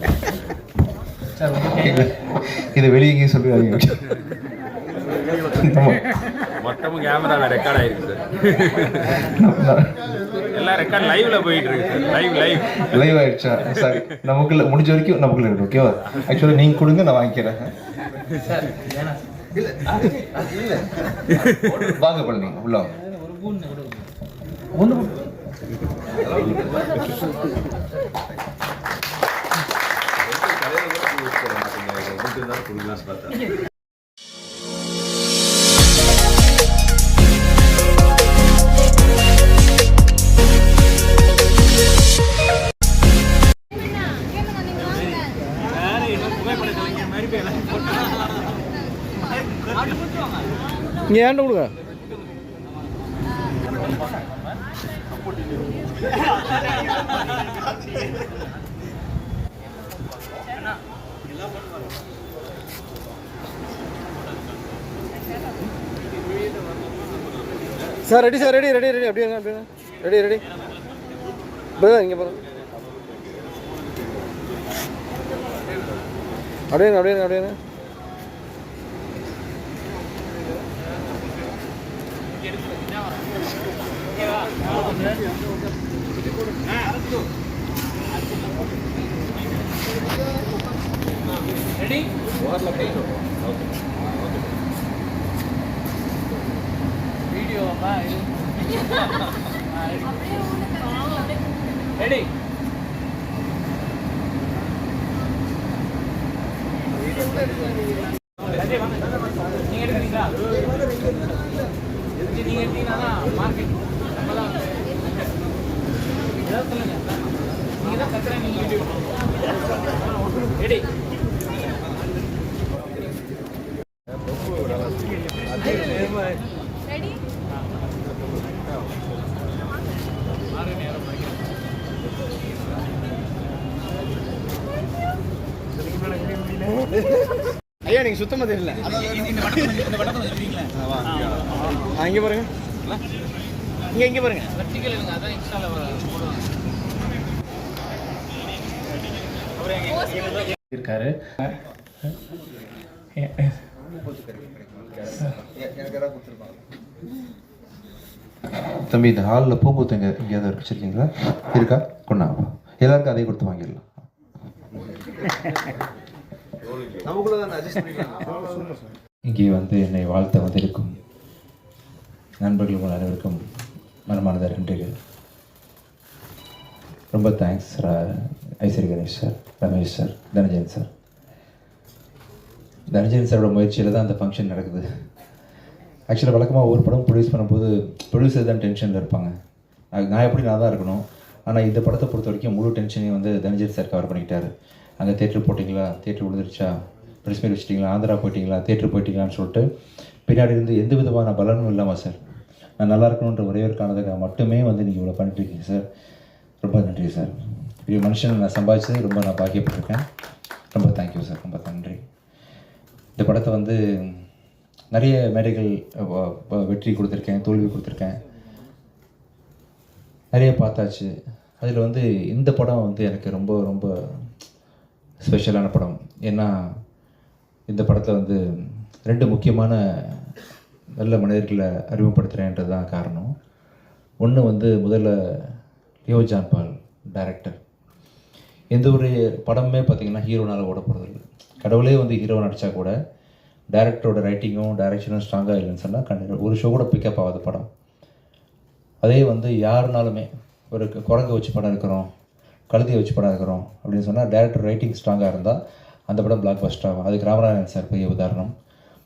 இது இது வெளியே எங்கேயும் சொல்லுவாங்க மொத்தமும் கேமராவில் ரெக்கார்ட் ஆயிருக்கு சார் எல்லாம் ரெக்கார்ட் லைவ்ல போயிட்டு இருக்கு சார் லைவ் லைவ் லைவ் ஆயிடுச்சா? சாரி நமக்குள்ள முடிஞ்ச வரைக்கும் நமக்குள்ள இருக்கு ஓகேவா ஆக்சுவலாக நீங்கள் கொடுங்க நான் வாங்கிக்கிறேன். வாங்க பழனி உள்ள வாங்க ஒன்று இங்கே ஏன்ட்ட கொடுங்க sir ready sir ready ready ready அப்படியே அப்படியே ரெடி ரெடி பிரதர் இங்கே போதும் அப்படியே இருங்க, அப்படியே இருங்க, ரெடி இருங்க. ஐயா நீங்க சுத்தமா தெரியல. இங்க பாருங்க. இங்க இங்க பாருங்க. இருக்காரு. தம்பி இந்த ஹாலில் பூங்கூத்து எங்கே எங்கேயாவது வச்சுருக்கீங்களா? இருக்கா? கொண்டா எல்லாருக்கும் அதே கொடுத்து வாங்கிடலாம். இங்கே வந்து என்னை வாழ்த்த வந்திருக்கும் நண்பர்கள் உங்கள் அனைவருக்கும் மனமானத நன்றிகள். ரொம்ப thanks Ishari Ganesh sir Ramesh sir Dhananjayan sir Dhananjayan சாரோட முயற்சியில் தான் அந்த ஃபங்க்ஷன் நடக்குது. ஆக்சுவலாக வழக்கமாக ஒரு படம் ப்ரொடியூஸ் பண்ணும்போது ப்ரொடியூசர் தான் டென்ஷனில் இருப்பாங்க. நான் எப்படி நான் தான் இருக்கணும்? ஆனால் இந்த படத்தை பொறுத்த வரைக்கும் முழு டென்ஷனையும் வந்து தனஞ்சயன் சார் கவர் பண்ணிக்கிட்டாரு. அங்கே தேட்டர் போட்டிங்களா? தேட்டர் விழுந்துருச்சா ப்ரெஸ் மீட் வச்சிட்டிங்களா? ஆந்திரா போயிட்டீங்களா? தேட்டர் போயிட்டீங்களான்னு சொல்லிட்டு பின்னாடி இருந்து எந்த விதமான பலனும் இல்லாமல் சார் நான் நல்லா இருக்கணுன்ற ஒரே ஒரு காரணத்துக்காக மட்டுமே வந்து நீங்கள் இவ்வளோ பண்ணிட்டுருக்கீங்க சார் ரொம்ப நன்றி சார் இப்படி மனுஷன் நான் சம்பாதிச்சது ரொம்ப நான் பாக்கியப்பட்டிருக்கேன். ரொம்ப தேங்க்யூ சார் ரொம்ப நன்றி. இந்த படத்தை வந்து நிறைய மேடைகள் வெற்றி கொடுத்துருக்கேன் தோல்வி கொடுத்துருக்கேன். நிறைய பார்த்தாச்சு. அதில் வந்து இந்த படம் வந்து எனக்கு ரொம்ப ரொம்ப ஸ்பெஷலான படம். ஏன்னா இந்த படத்தில் வந்து ரெண்டு முக்கியமான நல்ல மனிதர்களை அறிமுகப்படுத்துகிறேன்றது தான் காரணம். ஒன்று வந்து முதல்ல லியோ ஜான்பால் டைரக்டர் எந்த ஒரு படமே பார்த்திங்கன்னா ஹீரோனால் ஓட போகிறது கடவுளே வந்து ஹீரோ நடித்தா கூட டேரக்டரோட ரைட்டிங்கும் டைரக்ஷனும் ஸ்ட்ராங்காக இல்லைன்னு சொன்னால் கண்டிப்பாக ஒரு ஷோ கூட பிக்கப் ஆகாத படம். அதே வந்து யாருனாலுமே ஒரு கு- குரங்கு வச்சு படம் இருக்கிறோம் கழுதியை வச்சு படம் இருக்கிறோம் அப்படின்னு சொன்னால் டேரக்டர் ரைட்டிங் ஸ்ட்ராங்காக இருந்தால் அந்த படம் பிளாக் பஸ்ட் ஆகும். அதுக்கு ராமநாராயணன் சார் பெரிய உதாரணம்.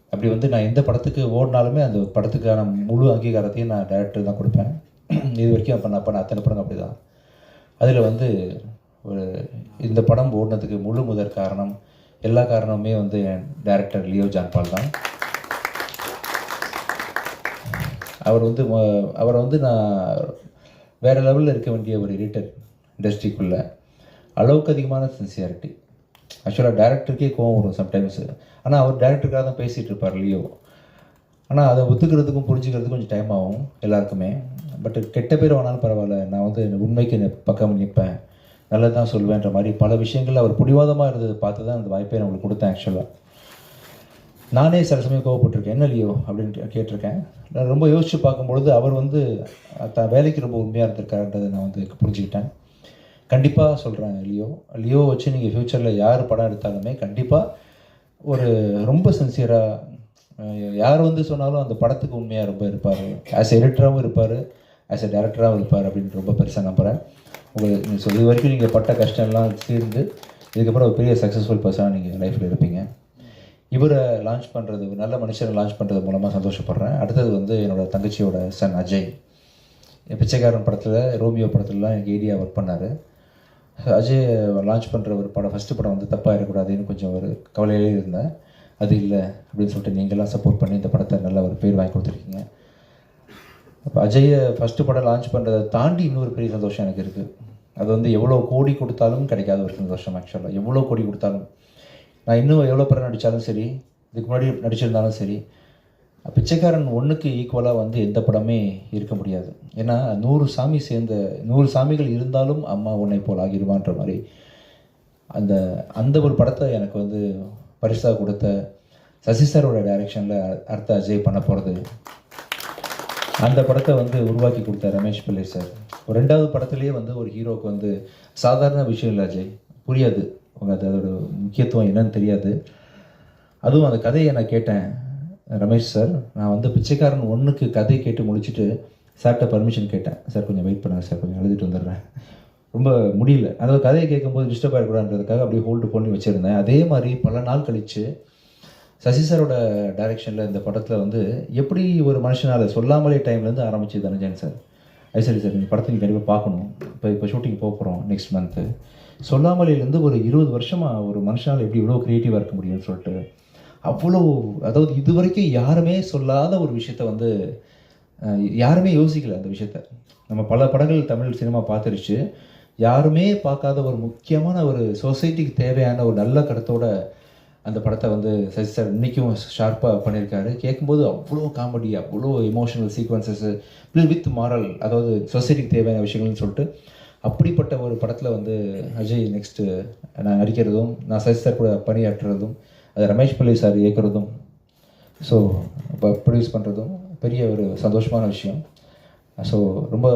அப்படி வந்து நான் எந்த படத்துக்கு ஓடினாலுமே அந்த படத்துக்கான முழு அங்கீகாரத்தையும் நான் டேரக்டர் தான் கொடுப்பேன். இது வரைக்கும் அப்போ நான் பண்ண அத்தனை படம் அப்படி தான் அதில் வந்து ஒரு இந்த படம் ஓடினதுக்கு முழு முதற் காரணம் எல்லா காரணமுமே வந்து என் டேரக்டர் லியோ ஜான்பால் தான். அவர் வந்து மொ- அவரை வந்து நான் வேறு லெவலில் இருக்க வேண்டிய ஒரு எடிட்டர் இண்டஸ்ட்ரிக்குள்ளே அளவுக்கு அதிகமான சின்சியாரிட்டி ஆக்சுவலாக டேரக்டருக்கே கோவம் வரும் சம்டைம்ஸு ஆனால் அவர் டேரக்டருக்காக தான் பேசிகிட்டு இருப்பார் லியோ ஆனால் அதை ஒத்துக்கிறதுக்கும் புரிஞ்சுக்கிறதுக்கும் கொஞ்சம் டைம் ஆகும் எல்லாருக்குமே. பட் கெட்ட பேர் வேணாலும் பரவாயில்ல. நான் வந்து உண்மைக்கு நி- பக்கம் நிற்பேன். நல்லது தான் சொல்வேன்ற மாதிரி பல விஷயங்கள் அவர் பிடிவாதமாக இருந்ததை பார்த்து தான் அந்த வாய்ப்பை நான் உங்களுக்கு கொடுத்தேன் ஆக்சுவலாக நானே சில சமயம் கோவப்பட்டிருக்கேன். என்ன லியோ அப்படின்னு கேட்டிருக்கேன். நான் ரொம்ப யோசித்து பார்க்கும்பொழுது அவர் வந்து த வேலைக்கு ரொம்ப உண்மையாக இருந்திருக்காருன்றதை நான் வந்து புரிஞ்சுக்கிட்டேன். கண்டிப்பாக சொல்கிறேன் லியோ. லியோ வச்சு நீங்கள் ஃப்யூச்சரில் யார் படம் எடுத்தாலுமே கண்டிப்பாக ஒரு ரொம்ப சின்சியராக யார் வந்து சொன்னாலும் அந்த படத்துக்கு உண்மையாக ரொம்ப இருப்பார். ஆஸ் எடிட்டராகவும் இருப்பார் ஆஸ் எ டேரக்டராகவும் இருப்பார் அப்படின்னு ரொம்ப பெருசாக நம்புகிறேன் உங்களுக்கு நீங்கள் சொல்லி வரைக்கும் நீங்கள் பட்ட கஷ்டம்லாம் தீர்ந்து இதுக்கப்புறம் ஒரு பெரிய சக்ஸஸ்ஃபுல் பர்சனாக நீங்கள் லைஃப்பில் இருப்பீங்க. இவரை லான்ச் பண்ணுறது ஒரு நல்ல மனுஷரை லான்ச் பண்ணுறது மூலமாக சந்தோஷப்படுறேன். அடுத்தது வந்து என்னோட தங்கச்சியோட சன் அஜய். என் பிச்சைக்காரன் படத்தில் ரோமியோ படத்துலலாம் எனக்கு ஏடியா ஒர்க் பண்ணார். அஜய் லான்ச் பண்ணுற ஒரு படம் ஃபஸ்ட்டு படம் வந்து தப்பாக இருக்கக்கூடாதுன்னு கொஞ்சம் ஒரு கவலையிலே இருந்தேன். அது இல்லை அப்படின்னு சொல்லிட்டு நீங்களாம் சப்போர்ட் பண்ணி இந்த படத்தை நல்ல ஒரு பேர் வாங்கி கொடுத்துருக்கீங்க. அப்போ அஜயை ஃபஸ்ட்டு படம் லான்ச் பண்ணுறதை தாண்டி இன்னொரு பெரிய சந்தோஷம் எனக்கு இருக்குது அது வந்து எவ்வளோ கோடி கொடுத்தாலும் கிடைக்காத ஒரு சந்தோஷம் ஆக்சுவலாக எவ்வளோ கோடி கொடுத்தாலும். நான் இன்னும் எவ்வளோ படம் நடித்தாலும் சரி இதுக்கு முன்னாடி நடிச்சிருந்தாலும் சரி பிச்சைக்காரன் ஒன்றுக்கு ஈக்குவலாக வந்து எந்த படமே இருக்க முடியாது. ஏன்னா நூறு சாமி சேர்ந்த நூறு சாமிகள் இருந்தாலும் அம்மா உன்னை போல் ஆகிடுவான்ற மாதிரி. அந்த அந்த ஒரு படத்தை எனக்கு வந்து பரிசாக கொடுத்த சசி சாரோட டைரெக்ஷனில் அடுத்த அஜய் பண்ண போகிறது அந்த படத்தை வந்து உருவாக்கி கொடுத்த ரமேஷ் பிள்ளை சார். ஒரு ரெண்டாவது படத்துலேயே வந்து ஒரு ஹீரோக்கு வந்து சாதாரண விஷயம் இல்லை அஜய். புரியாது. உங்க அதோட முக்கியத்துவம் என்னன்னு தெரியாது. அதுவும் அந்த கதையை நான் கேட்டேன். ரமேஷ் சார் நான் வந்து பிச்சைக்காரன் ஒன்றுக்கு கதை கேட்டு முடிச்சுட்டு சார்கிட்ட பர்மிஷன் கேட்டேன். சார் கொஞ்சம் வெயிட் பண்ணுங்கள் சார் கொஞ்சம் எழுதிட்டு வந்துடுறேன். ரொம்ப முடியல. அதாவது கதையை கேட்கும்போது டிஸ்டர்ப் ஆகிடக்கூடாதுன்றதுக்காக அப்படியே ஹோல்டு பண்ணி வச்சுருந்தேன். அதே மாதிரி பல நாள் கழித்து சசி சாரோட டைரெக்ஷனில் இந்த படத்தில் வந்து எப்படி ஒரு மனுஷனால் சொல்லாமலே டைம்லேருந்து ஆரம்பிச்சு தனஞ்சன் சார்? அது சரி சார் இந்த படத்தை நீங்கள் கண்டிப்பாக பார்க்கணும். இப்போ இப்போ ஷூட்டிங் போக போகிறோம் நெக்ஸ்ட் மந்த்து சொல்லாமலேருந்து ஒரு இருபது வருஷமாக ஒரு மனுஷனால் எப்படி இவ்வளோ க்ரியேட்டிவாக இருக்க முடியும்னு சொல்லிட்டு அவ்வளோ அதாவது இது வரைக்கும் யாருமே சொல்லாத ஒரு விஷயத்த வந்து யாருமே யோசிக்கல அந்த விஷயத்த. நம்ம பல படங்கள் தமிழ் சினிமா பார்த்துருச்சு. யாருமே பார்க்காத ஒரு முக்கியமான ஒரு சொசைட்டிக்கு தேவையான ஒரு நல்ல கருத்தோட அந்த படத்தை வந்து சசி சார் இன்றைக்கும் ஷார்ப்பாக பண்ணியிருக்காரு. கேட்கும்போது அவ்வளோ காமெடி அவ்வளோ எமோஷனல் சீக்வன்சஸ் வித் மாரல் அதாவது சொசைட்டிக்கு தேவையான விஷயங்கள்னு சொல்லிட்டு அப்படிப்பட்ட ஒரு படத்தில் வந்து அஜய் நெக்ஸ்ட்டு நான் நடிக்கிறதும் நான் சசி சார் கூட பணியாற்றுறதும் அது ரமேஷ் பிள்ளை சார் இயக்கிறதும் ஸோ இப்போ ப்ரொடியூஸ் பண்ணுறதும் பெரிய ஒரு சந்தோஷமான விஷயம். ஸோ ரொம்ப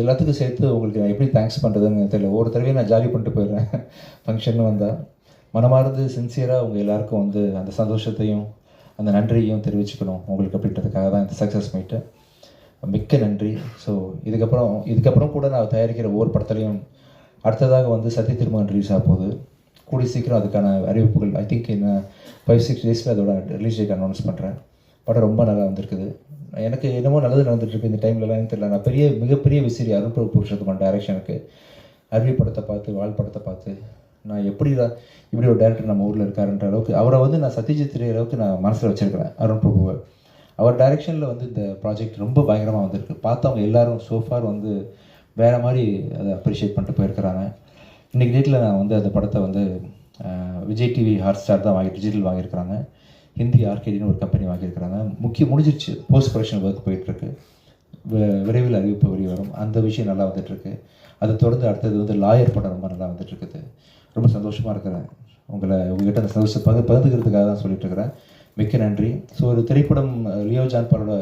எல்லாத்துக்கும் சேர்த்து உங்களுக்கு நான் எப்படி தேங்க்ஸ் பண்ணுறதுன்னு தெரியல. ஒரு தடவையும் நான் ஜாலி பண்ணிட்டு போயிடுறேன். ஃபங்க்ஷன் வந்தால் மனமார்ந்து சின்சியராக உங்கள் எல்லாருக்கும் வந்து அந்த சந்தோஷத்தையும் அந்த நன்றியையும் தெரிவிச்சுக்கணும். உங்களுக்கு அப்படின்றதுக்காக தான் இந்த சக்ஸஸ் மீட்டு மிக்க நன்றி. ஸோ இதுக்கப்புறம் இதுக்கப்புறம் கூட நான் தயாரிக்கிற ஒவ்வொரு படத்துலையும் அடுத்ததாக வந்து சத்திய திருமகன் ரிலீஸ் ஆக போகுது. கூடி சீக்கிரம் அதுக்கான அறிவிப்புகள் ஐ திங்க் இந்த ஃபைவ் சிக்ஸ் டேஸில் அதோட ரிலீஸ் டேட் அனௌன்ஸ் பண்ணுறேன் படம் ரொம்ப நல்லா வந்திருக்குது. எனக்கு என்னமோ நல்லது நடந்துகிட்டு இருக்கு இந்த டைம்லலாம் தெரியல. நான் பெரிய மிகப்பெரிய விசிறி அருண் பிரபு புருஷோத்தமன் டைரக்ஷனுக்கு அருவி படத்தை பார்த்து வாழ் படத்தை பார்த்து நான் எப்படி இப்படி ஒரு டேரக்டர் நம்ம ஊரில் இருக்காருன்ற அளவுக்கு அவரை வந்து நான் சத்யஜித் ரே அளவுக்கு நான் மனசில் வச்சுருக்கிறேன் அருண் பிரபுவை. அவர் டைரெக்ஷனில் வந்து இந்த ப்ராஜெக்ட் ரொம்ப பயங்கரமாக வந்திருக்கு. பார்த்தவங்க எல்லாரும் சோஃபார் வந்து வேறு மாதிரி அதை அப்ரிஷியேட் பண்ணிட்டு போயிருக்கிறாங்க. இன்றைக்கி டேட்டில் நான் வந்து அந்த படத்தை வந்து விஜய் டிவி ஹாட் ஸ்டார் தான் வாங்கி டிஜிட்டல் வாங்கியிருக்கிறாங்க. ஹிந்தி ஆர்கேடின்னு ஒரு கம்பெனி வாங்கியிருக்கிறாங்க. முக்கிய முடிஞ்சிருச்சு. போஸ்ட் ப்ரொடக்ஷன் ஒர்க் போயிட்டுருக்கு விரைவில் அறிவிப்பு வெளியே வரும் அந்த விஷயம் நல்லா வந்துட்டுருக்கு. அதை தொடர்ந்து அடுத்தது வந்து லாயர் படம் ரொம்ப நல்லா வந்துட்டுருக்குது. ரொம்ப சந்தோஷமாக இருக்கிறேன். உங்களை உங்ககிட்ட அந்த சந்தோஷத்தை பகு பகிர்ந்துக்கிறதுக்காக தான் சொல்லிட்டு இருக்கிறேன். மிக்க நன்றி. ஸோ ஒரு திரைப்படம் லியோ ஜான்பாலோட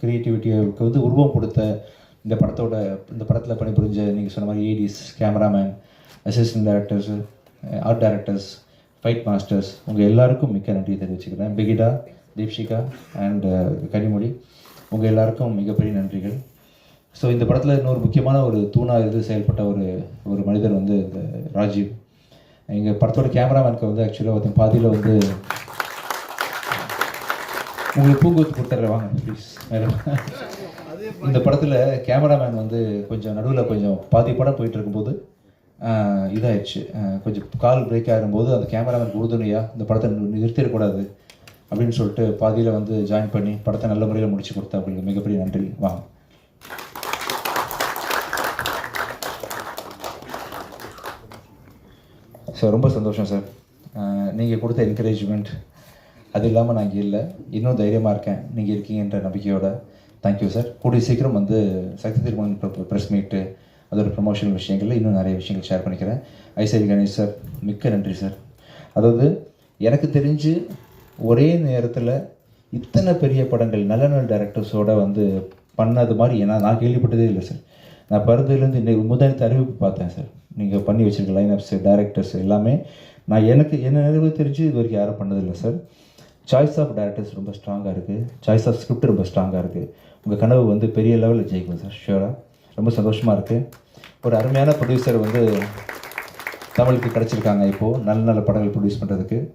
க்ரியேட்டிவிட்டிக்கு வந்து உருவம் கொடுத்த இந்த படத்தோட இந்த படத்தில் பணிபுரிஞ்ச நீங்கள் சொன்ன மாதிரி ADs cameraman assistant directors art directors fight masters உங்கள் எல்லாருக்கும் மிக்க நன்றி தெரிவிச்சுக்கிறேன். பிகிடா தீப்ஷிகா அண்ட் uh, கனிமொழி உங்கள் எல்லாருக்கும் மிகப்பெரிய நன்றிகள். ஸோ இந்த படத்தில் இன்னொரு முக்கியமான ஒரு தூணாக இருந்து செயல்பட்ட ஒரு ஒரு மனிதர் வந்து இந்த ராஜீவ். எங்கள் படத்தோட கேமராமேனுக்கு வந்து ஆக்சுவலாக ஒருத்தன் பாதியில் வந்து உங்களுக்கு பூங்கொத்து கொடுத்துட்றேன். வாங்க ப்ளீஸ் மேடம். இந்த படத்தில் கேமராமேன் வந்து கொஞ்சம் நடுவில் கொஞ்சம் பாதி படம் போயிட்டு இருக்கும்போது இதாகிடுச்சு இதாயிடுச்சு. கொஞ்சம் கால் பிரேக் ஆகும்போது அந்த கேமராமேன் உறுதுணையா இந்த படத்தை நிறுத்திடக்கூடாது அப்படின்னு சொல்லிட்டு பாதியில் வந்து ஜாயின் பண்ணி படத்தை நல்ல முறையில் முடிச்சு கொடுத்தா அவங்களுக்கு மிகப்பெரிய நன்றி. வாங்க. ஸோ ரொம்ப சந்தோஷம் சார் நீங்கள் கொடுத்த என்கரேஜ்மெண்ட் அது இல்லாமல் நான் இங்கே இல்லை. இன்னும் தைரியமாக இருக்கேன். நீங்கள் இருக்கீங்கன்ற நம்பிக்கையோட. தேங்க்யூ சார் கூடிய சீக்கிரம் வந்து சக்தி திருமணம் ப்ரெஸ் மீட்டு அதோட ப்ரமோஷனல் விஷயங்களில் இன்னும் நிறைய விஷயங்கள் ஷேர் பண்ணிக்கிறேன். ஐசரி கணேஷ் சார் மிக்க நன்றி சார் அதாவது எனக்கு தெரிஞ்சு ஒரே நேரத்தில் இத்தனை பெரிய படங்கள் நல்ல நல்ல டேரக்டர்ஸோடு வந்து பண்ணது மாதிரி ஏன்னா நான் கேள்விப்பட்டதே இல்லை சார் நான் பிறந்ததுலேருந்து இன்னைக்கு முதல் அறிவிப்பு பார்த்தேன் சார் நீங்கள் பண்ணி வச்சிருக்க லைனப்ஸ் டேரக்டர்ஸ் எல்லாமே நான் எனக்கு என்ன நினைவு தெரிஞ்சு இது வரைக்கும் யாரும் பண்ணதில்லை சார் சாய்ஸ் ஆஃப் டேரக்டர்ஸ் ரொம்ப ஸ்ட்ராங்காக இருக்குது சாய்ஸ் ஆஃப் ஸ்கிரிப்ட் ரொம்ப ஸ்ட்ராங்காக இருக்குது உங்கள் கனவு வந்து பெரிய லெவலில் ஜெயிக்கும் சார் ஷியோராக ரொம்ப சந்தோஷமாக இருக்குது ஒரு அருமையான ப்ரொடியூசர் வந்து தமிழுக்கு கிடச்சிருக்காங்க இப்போது நல்ல நல்ல படங்கள் ப்ரொடியூஸ் பண்ணுறதுக்கு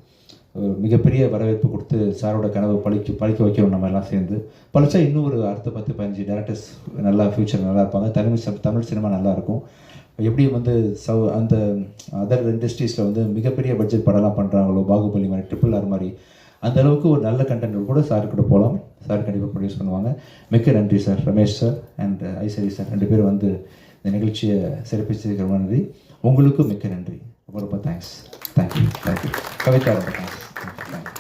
ஒரு மிகப்பெரிய வரவேற்பு கொடுத்து சாரோட கனவு பழிக்க பழிக்க வைக்கிறோம் நம்ம எல்லாம் சேர்ந்து. பழிச்சா இன்னும் ஒரு அடுத்த பத்து பதினஞ்சு டேரக்டர்ஸ் நல்லா ஃப்யூச்சர் நல்லா இருப்பாங்க. தமிழ் சி- தமிழ் சினிமா நல்லாயிருக்கும் எப்படி வந்து சவு அந்த அதர் இண்டஸ்ட்ரீஸில் வந்து மிகப்பெரிய பட்ஜெட் படம்லாம் பண்ணுறாங்களோ பாகுபலி மாதிரி ட்ரிபிள் ஆர் மாதிரி. அந்த அளவுக்கு ஒரு நல்ல கண்டென்ட் கூட சார் கூட போகலாம். சார் கண்டிப்பாக ப்ரொடியூஸ் பண்ணுவாங்க. மிக்க நன்றி sir Ramesh sir and Ishari sir. ரெண்டு பேரும் வந்து இந்த நிகழ்ச்சியை சிறப்பிச்சதுக்கு நன்றி. உங்களுக்கும் மிக்க நன்றி. ரொம்ப ரொம்ப தேங்க்ஸ் தேங்க்யூ தேங்க்யூ கவிதா ரொம்ப தேங்க்ஸ் தேங்க்யூ